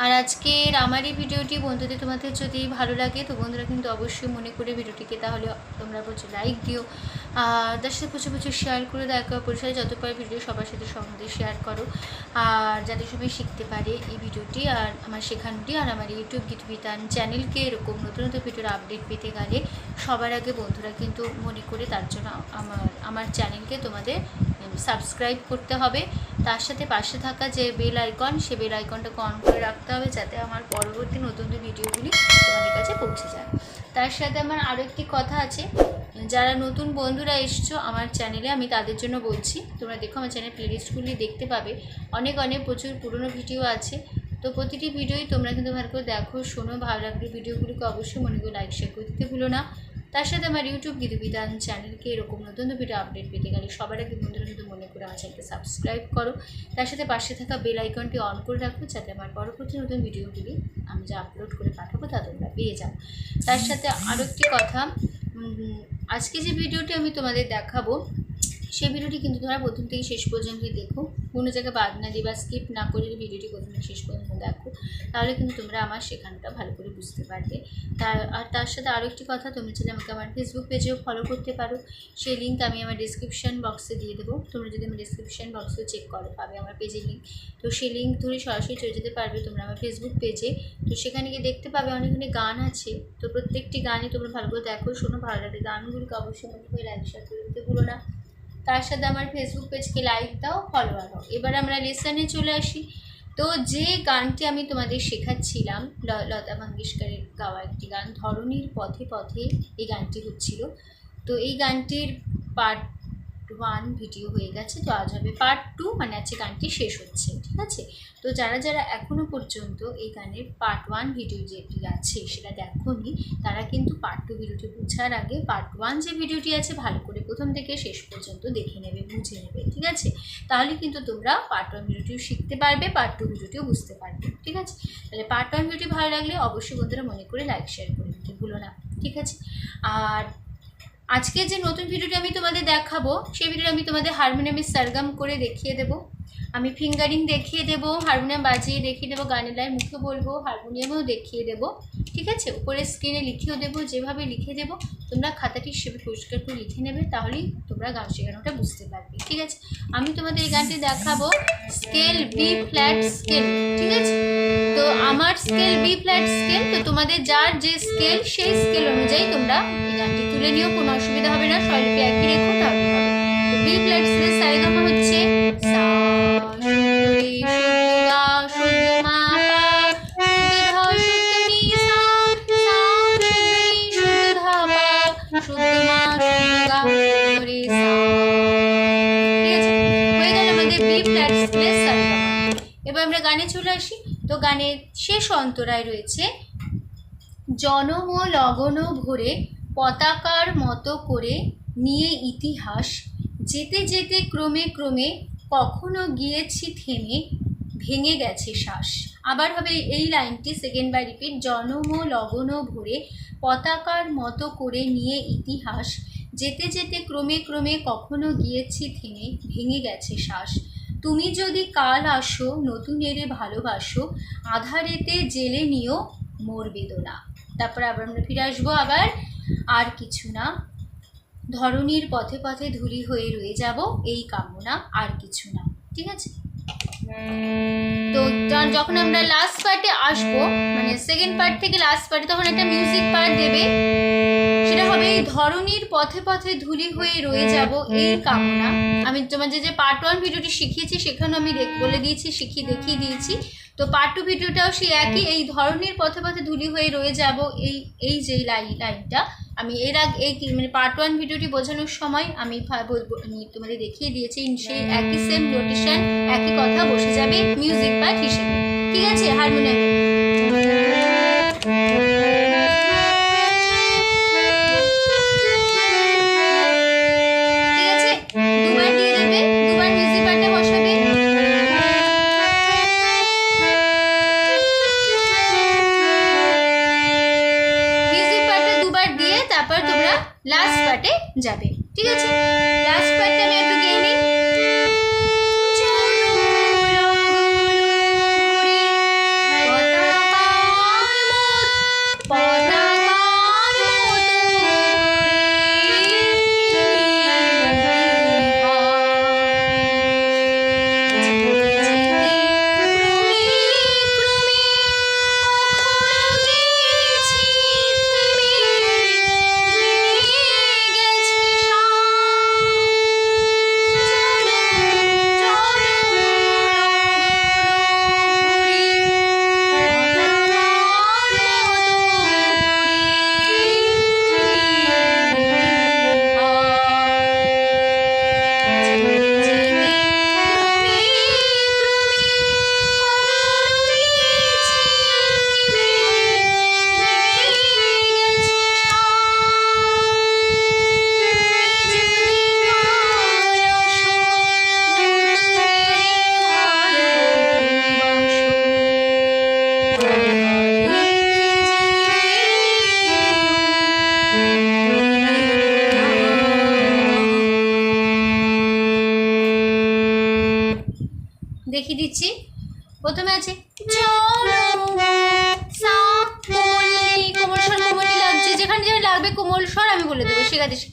আর আজকের আমার এই ভিডিওটি, বন্ধুদের তোমাদের যদি ভালো লাগে, তো বন্ধুরা কিন্তু অবশ্যই মনে করে ভিডিওটিকে তাহলে তোমরা প্রচুর লাইক দিও। আর তার সাথে প্রচুর প্রচুর শেয়ার করে দেখো পরিসরে যত পারে ভিডিও সবার সাথে সঙ্গে শেয়ার করো। আর যাতে সবাই শিখতে পারে এই ভিডিওটি, আর আমার শেখানোটি, আর আমার ইউটিউব গীত বিতান চ্যানেলকে এরকম নতুন নতুন ভিডিওর আপডেট পেতে গেলে সবার আগে বন্ধুরা কিন্তু মনে করে তার জন্য আমার আমার চ্যানেলকে তোমাদের সাবস্ক্রাইব করতে হবে। তার সাথে পাশে থাকা যে বেল আইকন সে বেল আইকনটাকে অন করে রাখতে হবে যাতে আমার পরবর্তী নতুন ভিডিওগুলি তোমাদের কাছে পৌঁছে যায়। তার সাথে আমার আরও একটি কথা আছে। যারা নতুন বন্ধুরা এসছো আমার চ্যানেলে আমি তাদের জন্য বলছি, তোমরা দেখো আমার চ্যানেল প্লেলিস্টগুলি দেখতে পাবে। অনেক অনেক প্রচুর পুরনো ভিডিও আছে। তো প্রতিটি ভিডিওই তোমরা কিন্তু ভালো করে দেখো, শোনো। ভালো লাগলে ভিডিওগুলিকে অবশ্যই মনে করে লাইক শেয়ার করতে ভুলো না। তার সাথে আমার ইউটিউব গীতবিধান চ্যানেলকে এরকম নতুন ভিডিও আপডেট পেতে গেলে সবার আগে বন্ধুরা কিন্তু মনে করে আমার চ্যানেলকে সাবস্ক্রাইব করো। তার সাথে পাশে থাকা বেল আইকনটি অন করে রাখো, যাতে আমার পরবর্তী নতুন ভিডিওগুলি আমি যা আপলোড করে পাঠাবো তা তোমরা পেয়ে যাও। তার সাথে আরও একটি কথা আজকে যে ভিডিওটি আমি তোমাদের দেখাবো সেই ভিডিওটি কিন্তু তোমরা প্রথম থেকে শেষ পর্যন্ত দেখো। কোনো জায়গায় বাদ না দিয়ে বা স্কিপ না করে যদি ভিডিওটি প্রথমে শেষ পর্যন্ত দেখো, তাহলে কিন্তু তোমরা আমার সেখানটা ভালো করে বুঝতে পারবে। তার, আর তার সাথে আরও একটি কথা, তুমি চাইলে আমাকে আমার ফেসবুক পেজেও ফলো করতে পারো। সেই লিঙ্ক আমি আমার ডিসক্রিপশন বক্সে দিয়ে দেবো। তোমরা যদি আমার ডিসক্রিপশন বক্সে চেক করো, পাবে আমার পেজের লিঙ্ক তো সেই লিঙ্ক ধরে সরাসরি চলে যেতে পারবে তোমরা আমার ফেসবুক পেজে তো সেখানে গিয়ে দেখতে পাবে অনেক অনেক গান আছে। তো প্রত্যেকটি গানই তোমরা ভালো করে দেখো, শোনো, ভালো লাগে গানগুলিকে অবশ্যই মনে করে লাইক শেয়ার করে দিতে ভুলো না। তার সাথে আমার ফেসবুক পেজকে লাইক দাও ফলোয়ার দাও। এবার আমরা লেসনে চলে আসি। তো যে গানটি আমি তোমাদের শেখাচ্ছিলাম লতা মঙ্গেশকরের গাওয়া একটি গান ধরনীর পথে পথে এই গানটি হচ্ছিল। তো এই গানটির পার্ট ওয়ান ভিডিও হয়ে গেছে, তো আজ হবে পার্ট টু মানে আজকে গানটি শেষ হচ্ছে, ঠিক আছে? তো যারা যারা এখনও পর্যন্ত এই গানের পার্ট ওয়ান ভিডিও যেটি আছে সেটা দেখোনি, তারা কিন্তু পার্ট টু ভিডিওটি বোঝার আগে পার্ট ওয়ান যে ভিডিওটি আছে ভালো করে প্রথম থেকে শেষ পর্যন্ত দেখে নেবে, বুঝে নেবে, ঠিক আছে? তাহলে কিন্তু তোমরা পার্ট ওয়ান ভিডিওটিও শিখতে পারবে পার্ট টু ভিডিওটিও বুঝতে পারবে, ঠিক আছে? তাহলে পার্ট ওয়ান ভিডিও ভালো লাগলে অবশ্যই বন্ধুরা মনে করে লাইক শেয়ার করে দিতে ভুলো না, ঠিক আছে? আর আজকে যে নতুন ভিডিওটি আমি তোমাদের দেখাবো, সেই ভিডিওটি আমি তোমাদের হারমোনিয়ামের সারগাম করে দেখিয়ে দেবো। আমি ফিঙ্গারিং দেখিয়ে দেবো, হারমোনিয়াম বাজিয়ে দেখিয়ে দেবো, গানের লাইন মুখে বলব, হারমোনিয়ামেও দেখিয়ে দেবো, ঠিক আছে? উপরে স্ক্রিনে লিখেও দেবো, যেভাবে লিখে দেবো, তোমরা খাতাটি হিসেবে পরিষ্কার করে লিখে নেবে, তাহলেই তোমরা গান শেখানোটা বুঝতে পারবে, ঠিক আছে? আমি তোমাদের এই গানটি দেখাবো স্কেল বি ফ্ল্যাট স্কেল ঠিক আছে? তো আমার স্কেল বি ফ্ল্যাট স্কেল তো তোমাদের যার যে স্কেল সেই স্কেল অনুযায়ী তোমরা এই গানটি তুলে নিও, কোনো অসুবিধা হবে না স্বরলিপি একই রেখো তাহলে হবে। তো বি ফ্ল্যাট স্কেলের সারেগামা হচ্ছে গানের শেষ অন্তরায় রয়েছে, জনম লগন ভরে পতাকার মতো করে নিয়ে ইতিহাস, যেতে যেতে ক্রমে ক্রমে কখনো গিয়েছি থেমে, ভেঙে গেছে শ্বাস। আবার হবে এই লাইনটি সেকেন্ড বাই রিপিট জনম লগন ভরে পতাকার মতো করে নিয়ে ইতিহাস, যেতে যেতে ক্রমে ক্রমে কখনো গিয়েছি থেমে, ভেঙে গেছে শ্বাস। তুমি যদি কাল আসো, নতুন এরে ভালোবাসো, আধারেতে জেলে নিও মোর বেদনা তারপর আবার আমরা ফিরে আসব আবার, আর কিছু না। ধরনীর পথে পথে ধুলি হয়ে রয়ে যাব, এই কামনা আর কিছু না। ঠিক আছে? তো যখন আমরা লাস্ট পার্টে আসব মানে সেকেন্ড পার্ট থেকে লাস্ট পার্টে তখন একটা মিউজিক পার্ট দেবে। সেটা হবে এই ধরনীর পথে পথে ধুলি হয়ে রয়ে যাব এই কামনা। আমি তোমাদের যে পার্ট ওয়ান ভিডিওটি শিখিয়েছি সেখানে আমি বলে দিয়েছি শিখিয়ে দেখিয়ে দিয়েছি। তো পার্ট টু ভিডিওটাও সেই একই এই ধরনের পথে পথে ধুলি হয়ে রয়ে যাব এই এই যে লাইন লাইনটা। আমি এর আগে এই মানে পার্ট ওয়ান ভিডিওটি বোঝানোর সময় আমি আমি তোমাদের দেখিয়ে দিয়েছি সেই একই সেম নোটেশন একই কথা বসে যাবে মিউজিক পার্ট হিসেবে। ঠিক আছে হারমোনিয়ামে? लास्ट पार्टे जाबे ठीक है लास्ट पार्टे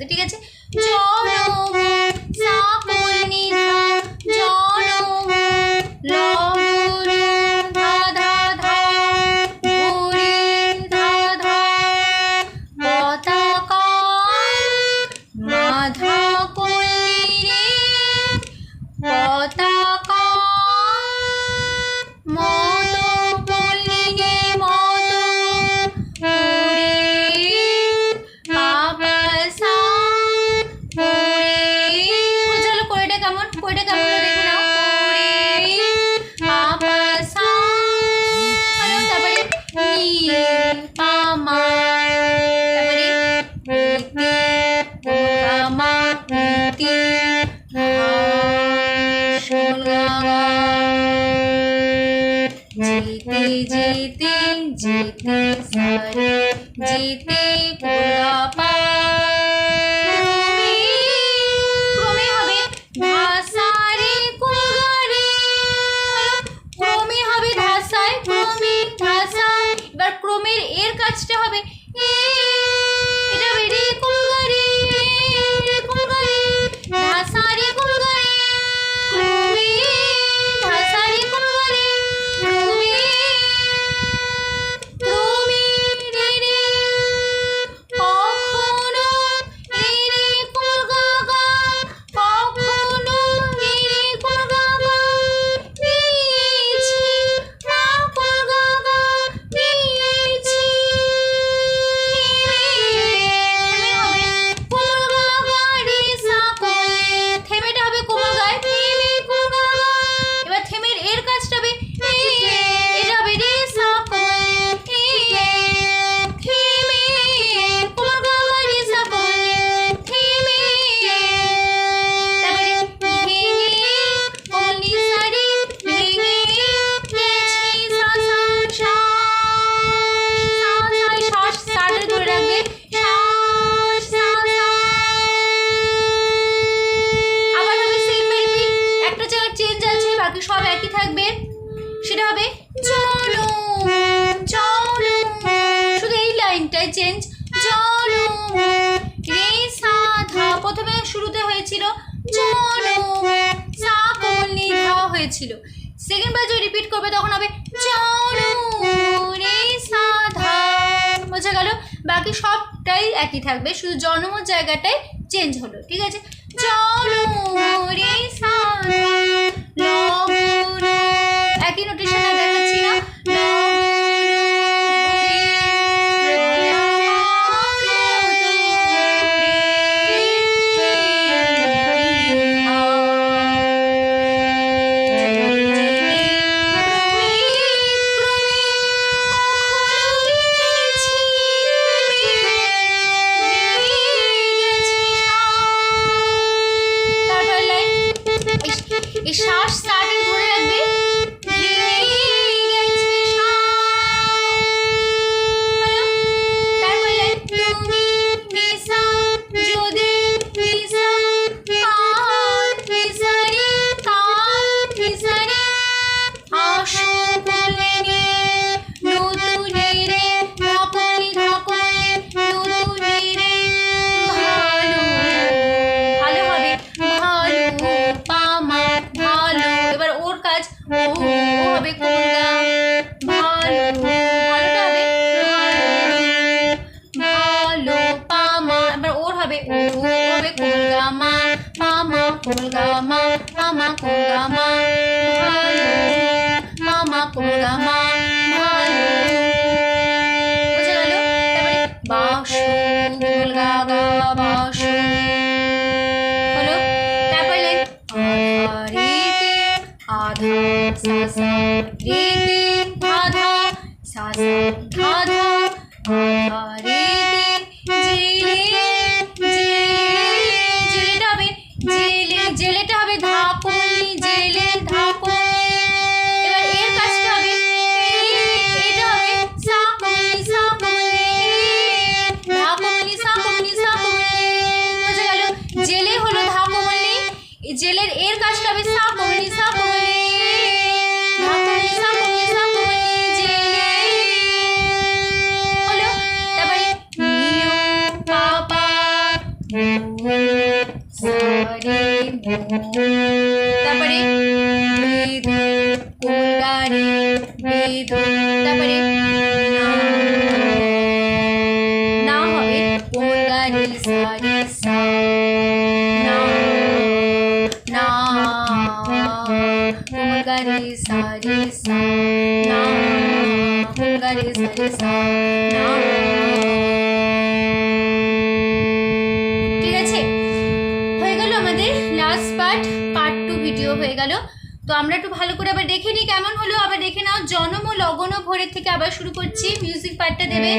সাথে ঠিক আছে? চলো হয়েছিল সেকেন্ড বার যদি রিপিট করবে তখন হবে বোঝা গেল। বাকি সবটাই একই থাকবে, শুধু জনম জায়গাটাই চেঞ্জ হলো, ঠিক আছে? একই নোটেশনে দেখা mama kurama, mama kurama. তারপরে বেদ কোলগারে বেদ, তারপরে না না হবে কোলগারে সারে, সা, না না কোলগারে সারে, সা, না কোলগারে সারে, সা, না। তো আমরা একটু ভালো করে আবার দেখে নিই কেমন হলো। আবার দেখে নাও, জনম ও লগন ভোরের থেকে আবার শুরু করছি। মিউজিক পার্টটা দেবে।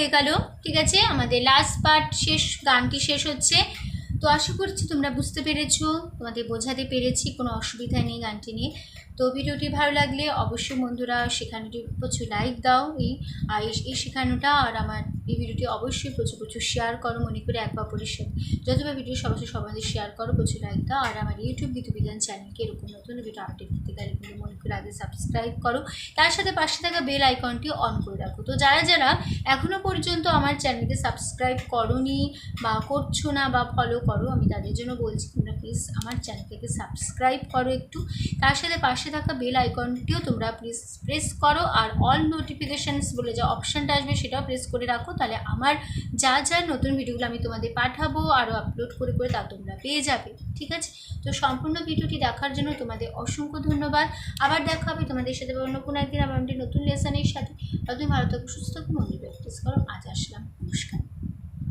হয়ে গেল, ঠিক আছে? আমাদের লাস্ট পার্ট শেষ, গানটি শেষ হচ্ছে। তো আশা করছি তোমরা বুঝতে পেরেছ, তোমাদের বোঝাতে পেরেছি, কোনো অসুবিধা নেই গানটি নিয়ে। তো ভিডিওটি ভালো লাগলে অবশ্যই বন্ধুরা শেখানোটি প্রচুর লাইক দাও এই এই শেখানোটা, আর আমার এই ভিডিওটি অবশ্যই প্রচুর প্রচুর শেয়ার করো, মনে করে এক অপরের সাথে যতবার ভিডিও সবাই সবাই শেয়ার করো, প্রচুর লাইক দাও। আর আমার ইউটিউব বিজ্ঞান চ্যানেলকে এরকম নতুন ভিডিও আপডেট দিতে গেলে কিন্তু মনে করে আগে সাবস্ক্রাইব করো। তার সাথে পাশে থাকা বেল আইকনটি অন করে রাখো। তো যারা যারা এখনও পর্যন্ত আমার চ্যানেলকে সাবস্ক্রাইব করনি বা করছ না বা ফলো করো, আমি তাদের জন্য বলছি, তোমরা প্লিজ আমার চ্যানেলটাকে সাবস্ক্রাইব করো একটু। তার সাথে পাশে থাকা বেল আইকনটিও তোমরা প্লিজ প্রেস করো। আর অল নোটিফিকেশানস বলে যে অপশানটা আসবে সেটাও প্রেস করে রাখো। তাহলে আমার যা যা নতুন ভিডিওগুলো আমি তোমাদের পাঠাবো আরও আপলোড করে করে তা তোমরা পেয়ে যাবে, ঠিক আছে? তো সম্পূর্ণ ভিডিওটি দেখার জন্য তোমাদের অসংখ্য ধন্যবাদ। আবার দেখা হবে তোমাদের সাথে অন্য কোনো একদিন আমার নতুন লেসনের সাথে। তুমি ভালো থাকো, সুস্থ থাকো মন্দির প্র্যাকটিস করো। আজ আসলাম। নমস্কার।